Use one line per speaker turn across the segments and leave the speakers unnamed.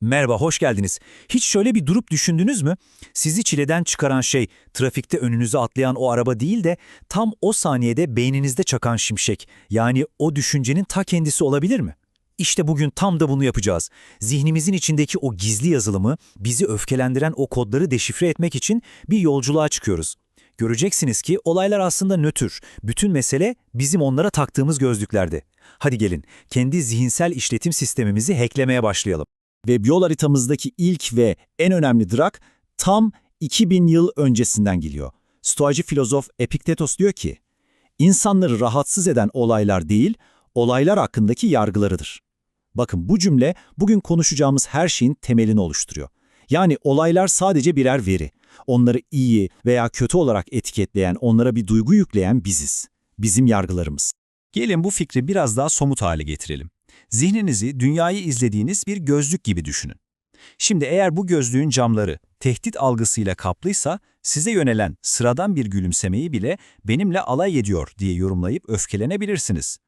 Merhaba, hoş geldiniz. Hiç şöyle bir durup düşündünüz mü? Sizi çileden çıkaran şey trafikte önünüze atlayan o araba değil de tam o saniyede beyninizde çakan şimşek. Yani o düşüncenin ta kendisi olabilir mi? İşte bugün tam da bunu yapacağız. Zihnimizin içindeki o gizli yazılımı, bizi öfkelendiren o kodları deşifre etmek için bir yolculuğa çıkıyoruz. Göreceksiniz ki olaylar aslında nötr. Bütün mesele bizim onlara taktığımız gözlüklerde. Hadi gelin, kendi zihinsel işletim sistemimizi hacklemeye başlayalım.
Ve yol haritamızdaki ilk ve en önemli durak tam 2000 yıl öncesinden geliyor. Stoacı filozof Epiktetos diyor ki, insanları rahatsız eden olaylar değil, olaylar hakkındaki yargılarıdır. Bakın bu cümle bugün konuşacağımız her şeyin temelini oluşturuyor. Yani olaylar sadece birer veri. Onları iyi veya kötü olarak etiketleyen, onlara bir duygu yükleyen biziz. Bizim yargılarımız.
Gelin bu fikri biraz daha somut hale getirelim. Zihninizi dünyayı izlediğiniz bir gözlük gibi düşünün. Şimdi eğer bu gözlüğün camları tehdit algısıyla kaplıysa size yönelen sıradan bir gülümsemeyi bile benimle alay ediyor diye yorumlayıp öfkelenebilirsiniz.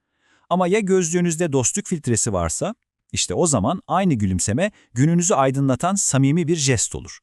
Ama ya gözlüğünüzde dostluk filtresi varsa, işte o zaman aynı gülümseme gününüzü aydınlatan samimi bir jest olur.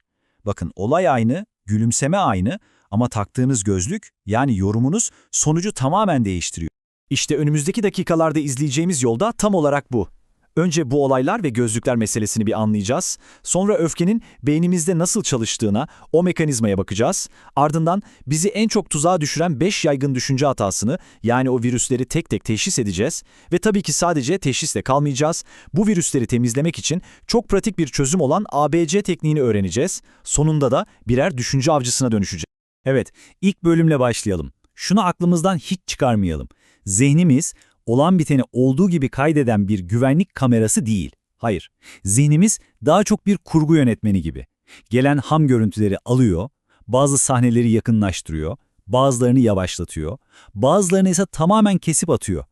Bakın olay aynı, gülümseme aynı ama taktığınız gözlük yani yorumunuz sonucu tamamen değiştiriyor.
İşte önümüzdeki dakikalarda izleyeceğimiz yolda tam olarak bu. Önce bu olaylar ve gözlükler meselesini bir anlayacağız. Sonra öfkenin beynimizde nasıl çalıştığına, o mekanizmaya bakacağız. Ardından bizi en çok tuzağa düşüren 5 yaygın düşünce hatasını, yani o virüsleri tek tek teşhis edeceğiz. Ve tabii ki sadece teşhisle kalmayacağız. Bu virüsleri temizlemek için çok pratik bir çözüm olan ABC tekniğini öğreneceğiz. Sonunda da birer düşünce avcısına dönüşeceğiz. Evet, ilk bölümle başlayalım. Şunu aklımızdan hiç çıkarmayalım. Zihnimiz olan biteni olduğu gibi kaydeden bir güvenlik kamerası değil. Hayır, zihnimiz daha çok bir kurgu yönetmeni gibi. Gelen ham görüntüleri alıyor, bazı sahneleri yakınlaştırıyor, bazılarını yavaşlatıyor, bazılarını ise tamamen kesip atıyor.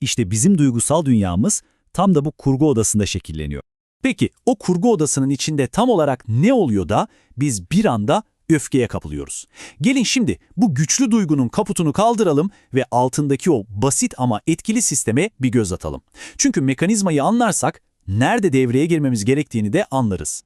İşte bizim duygusal dünyamız tam da bu kurgu odasında şekilleniyor. Peki o kurgu odasının içinde tam olarak ne oluyor da biz bir anda öfkeye kapılıyoruz. Gelin şimdi bu güçlü duygunun kaputunu kaldıralım ve altındaki o basit ama etkili sisteme bir göz atalım. Çünkü mekanizmayı anlarsak nerede devreye girmemiz gerektiğini de anlarız.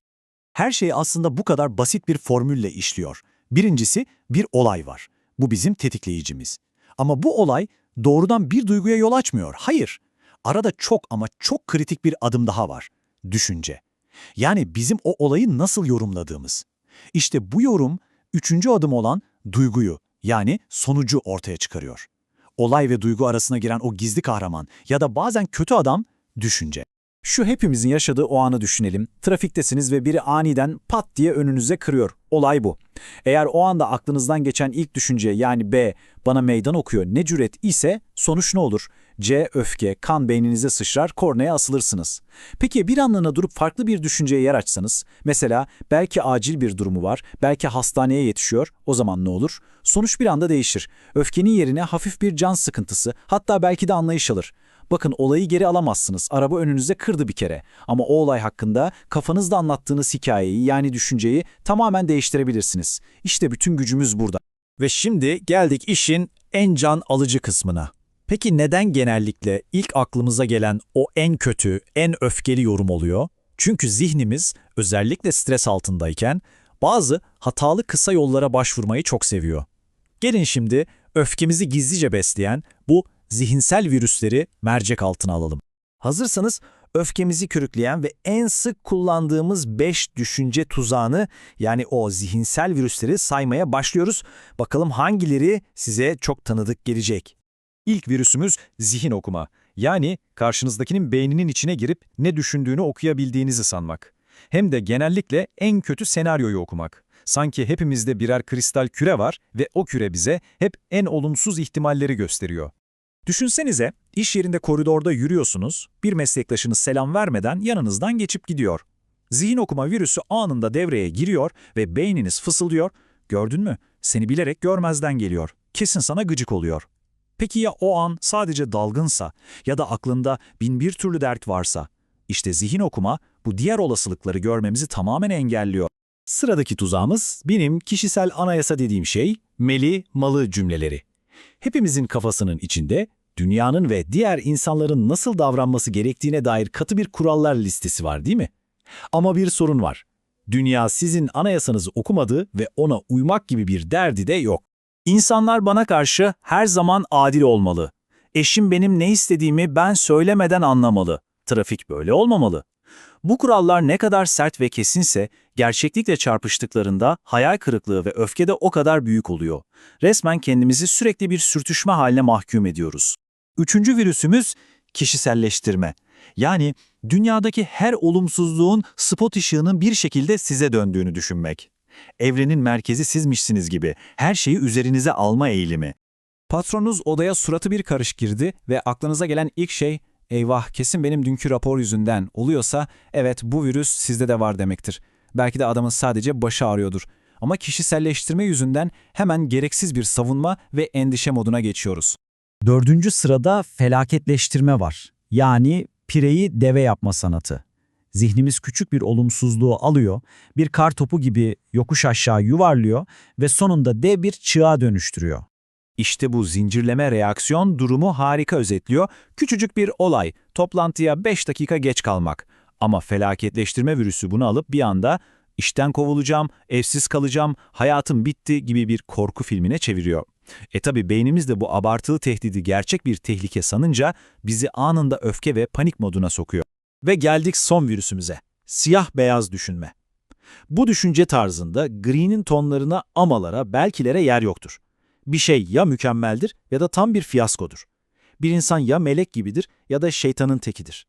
Her şey aslında bu kadar basit bir formülle işliyor. Birincisi bir olay var. Bu bizim tetikleyicimiz. Ama bu olay doğrudan bir duyguya yol açmıyor. Hayır. Arada çok ama çok kritik bir adım daha var. Düşünce. Yani bizim o olayı nasıl yorumladığımız. İşte bu yorum üçüncü adım olan duyguyu yani sonucu ortaya çıkarıyor. Olay ve duygu arasına giren o gizli kahraman ya da bazen kötü adam düşünce. Şu hepimizin yaşadığı o anı düşünelim. Trafiktesiniz ve biri aniden pat diye önünüze kırıyor. Olay bu. Eğer o anda aklınızdan geçen ilk düşünce yani B bana meydan okuyor ne cüret ise sonuç ne olur? C. Öfke, kan beyninize sıçrar, korneye asılırsınız. Peki bir anlığına durup farklı bir düşünceye yer açsanız, mesela belki acil bir durumu var, belki hastaneye yetişiyor, o zaman ne olur? Sonuç bir anda değişir. Öfkenin yerine hafif bir can sıkıntısı, hatta belki de anlayış alır. Bakın olayı geri alamazsınız. Araba önünüze kırdı bir kere. Ama o olay hakkında kafanızda anlattığınız hikayeyi yani düşünceyi tamamen değiştirebilirsiniz. İşte bütün gücümüz burada. Ve şimdi geldik işin en can alıcı kısmına. Peki neden genellikle ilk aklımıza gelen o en kötü, en öfkeli yorum oluyor? Çünkü zihnimiz özellikle stres altındayken bazı hatalı kısa yollara başvurmayı çok seviyor. Gelin şimdi öfkemizi gizlice besleyen bu zihinsel virüsleri mercek altına alalım. Hazırsanız öfkemizi körükleyen ve en sık kullandığımız 5 düşünce tuzağını yani o zihinsel virüsleri saymaya başlıyoruz. Bakalım hangileri size çok tanıdık gelecek. İlk virüsümüz zihin okuma. Yani karşınızdakinin beyninin içine girip ne düşündüğünü okuyabildiğinizi sanmak. Hem de genellikle en kötü senaryoyu okumak. Sanki hepimizde birer kristal küre var ve o küre bize hep en olumsuz ihtimalleri gösteriyor. Düşünsenize, iş yerinde koridorda yürüyorsunuz, bir meslektaşınız selam vermeden yanınızdan geçip gidiyor. Zihin okuma virüsü anında devreye giriyor ve beyniniz fısıldıyor. Gördün mü? Seni bilerek görmezden geliyor. Kesin sana gıcık oluyor. Peki ya o an sadece dalgınsa ya da aklında bin bir türlü dert varsa? İşte zihin okuma bu diğer olasılıkları görmemizi tamamen engelliyor. Sıradaki tuzağımız benim kişisel anayasa dediğim şey meli malı cümleleri. Hepimizin kafasının içinde dünyanın ve diğer insanların nasıl davranması gerektiğine dair katı bir kurallar listesi var değil mi?
Ama bir sorun var. Dünya sizin anayasanızı okumadı ve ona uymak gibi bir derdi de yok. İnsanlar bana karşı her zaman adil olmalı. Eşim benim ne istediğimi ben söylemeden anlamalı. Trafik böyle olmamalı. Bu kurallar ne kadar sert ve kesinse gerçeklikle çarpıştıklarında hayal kırıklığı ve öfke de o kadar büyük oluyor. Resmen kendimizi sürekli bir sürtüşme haline mahkum ediyoruz. Üçüncü virüsümüz kişiselleştirme. Yani dünyadaki her olumsuzluğun spot ışığının bir şekilde size döndüğünü düşünmek. Evrenin merkezi sizmişsiniz gibi her şeyi üzerinize alma eğilimi.
Patronunuz odaya suratı bir karış girdi ve aklınıza gelen ilk şey, eyvah kesin benim dünkü rapor yüzünden oluyorsa, evet bu virüs sizde de var demektir. Belki de adamın sadece başı ağrıyordur. Ama kişiselleştirme yüzünden hemen gereksiz bir savunma ve endişe moduna geçiyoruz.
Dördüncü sırada felaketleştirme var. Yani pireyi deve yapma sanatı. Zihnimiz küçük bir olumsuzluğu alıyor, bir kar topu gibi yokuş aşağı yuvarlıyor ve sonunda dev bir çığa dönüştürüyor. İşte bu zincirleme reaksiyon durumu harika özetliyor. Küçücük bir olay, toplantıya 5 dakika geç kalmak. Ama felaketleştirme virüsü bunu alıp bir anda işten kovulacağım, evsiz kalacağım, hayatım bitti gibi bir korku filmine çeviriyor. E tabi beynimiz de bu abartılı tehdidi gerçek bir tehlike sanınca bizi anında öfke ve panik moduna sokuyor. Ve geldik son virüsümüze. Siyah beyaz düşünme. Bu düşünce tarzında gri'nin tonlarına amalara, belkilere yer yoktur. Bir şey ya mükemmeldir ya da tam bir fiyaskodur. Bir insan ya melek gibidir ya da şeytanın tekidir.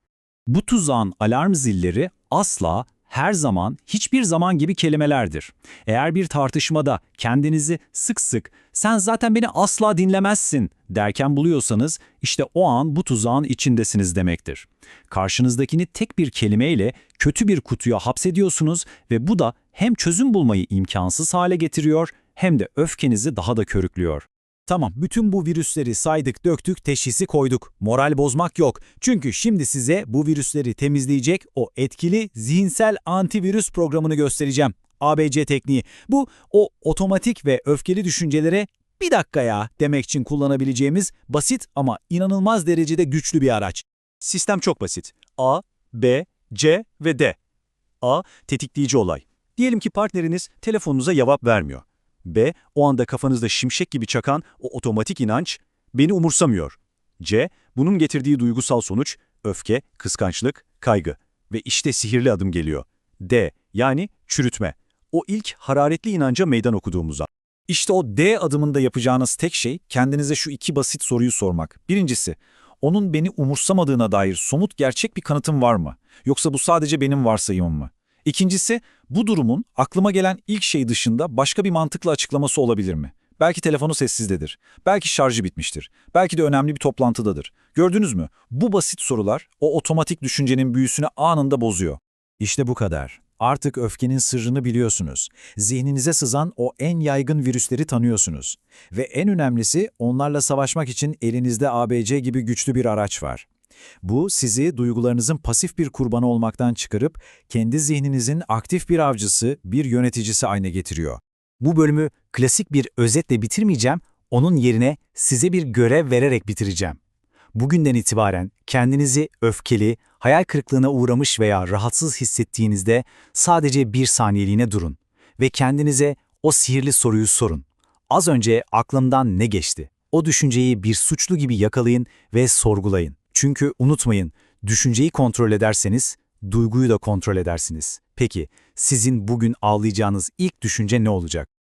Bu tuzağın alarm zilleri asla, her zaman, hiçbir zaman gibi kelimelerdir. Eğer bir tartışmada kendinizi sık sık sen zaten beni asla dinlemezsin derken buluyorsanız işte o an bu tuzağın içindesiniz demektir. Karşınızdakini tek bir kelimeyle kötü bir kutuya hapsediyorsunuz ve bu da hem çözüm bulmayı imkansız hale getiriyor hem de öfkenizi daha da körüklüyor. Tamam, bütün bu virüsleri saydık, döktük, teşhisi koyduk. Moral bozmak yok. Çünkü şimdi size bu virüsleri temizleyecek o etkili zihinsel antivirüs programını göstereceğim. ABC tekniği. Bu o otomatik ve öfkeli düşüncelere bir dakika ya demek için kullanabileceğimiz basit ama inanılmaz derecede güçlü bir araç. Sistem çok basit. A, B, C ve D. A. Tetikleyici olay. Diyelim ki partneriniz telefonunuza cevap vermiyor. B. O anda kafanızda şimşek gibi çakan o otomatik inanç, beni umursamıyor. C. Bunun getirdiği duygusal sonuç, öfke, kıskançlık, kaygı. Ve işte sihirli adım geliyor. D. Yani çürütme. O ilk hararetli inanca meydan okuduğumuz an. İşte o D adımında yapacağınız tek şey kendinize şu iki basit soruyu sormak. Birincisi, onun beni umursamadığına dair somut gerçek bir kanıtım var mı? Yoksa bu sadece benim varsayımım mı? İkincisi, bu durumun aklıma gelen ilk şey dışında başka bir mantıklı açıklaması olabilir mi? Belki telefonu sessizdedir, belki şarjı bitmiştir, belki de önemli bir toplantıdadır. Gördünüz mü? Bu basit sorular o otomatik düşüncenin büyüsünü anında bozuyor. İşte bu kadar. Artık öfkenin sırrını biliyorsunuz. Zihninize sızan o en yaygın virüsleri tanıyorsunuz. Ve en önemlisi onlarla savaşmak için elinizde ABC gibi güçlü bir araç var. Bu sizi duygularınızın pasif bir kurbanı olmaktan çıkarıp kendi zihninizin aktif bir avcısı, bir yöneticisi haline getiriyor. Bu bölümü klasik bir özetle bitirmeyeceğim, onun yerine size bir görev vererek bitireceğim. Bugünden itibaren kendinizi öfkeli, hayal kırıklığına uğramış veya rahatsız hissettiğinizde sadece bir saniyeliğine durun ve kendinize o sihirli soruyu sorun. Az önce aklımdan ne geçti? O düşünceyi bir suçlu gibi yakalayın ve sorgulayın. Çünkü unutmayın, düşünceyi kontrol ederseniz duyguyu da kontrol edersiniz. Peki sizin bugün ağlayacağınız ilk düşünce ne olacak?